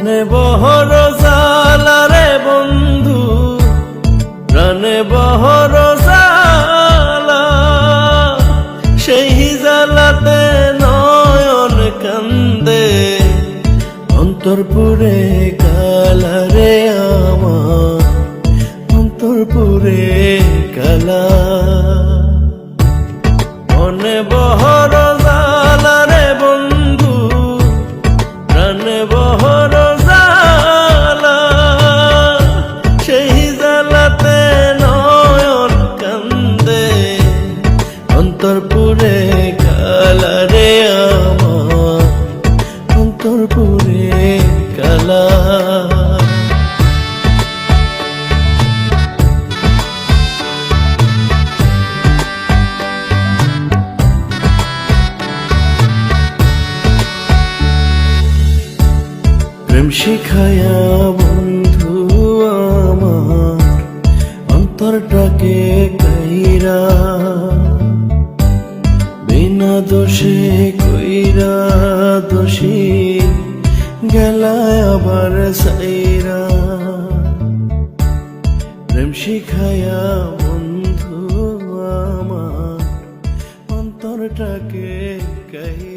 মনে বহর জালারে বন্ধু। প্রাণে বহর জালা। সেই জালাতে নয়ন কান্দে। অন্তরপুরে কালারে আমার। অন্তরপুরে কালা। অন্তরপুরে কালারে আমার। অন্তরপুরে কালা। প্রেম শিখায়া বন্ধু বিনা দোষে কইরা দোষী। গেলা আবার সাইরা। প্রেম শিখায়া বন্ধু আমার অন্তরটাকে কাই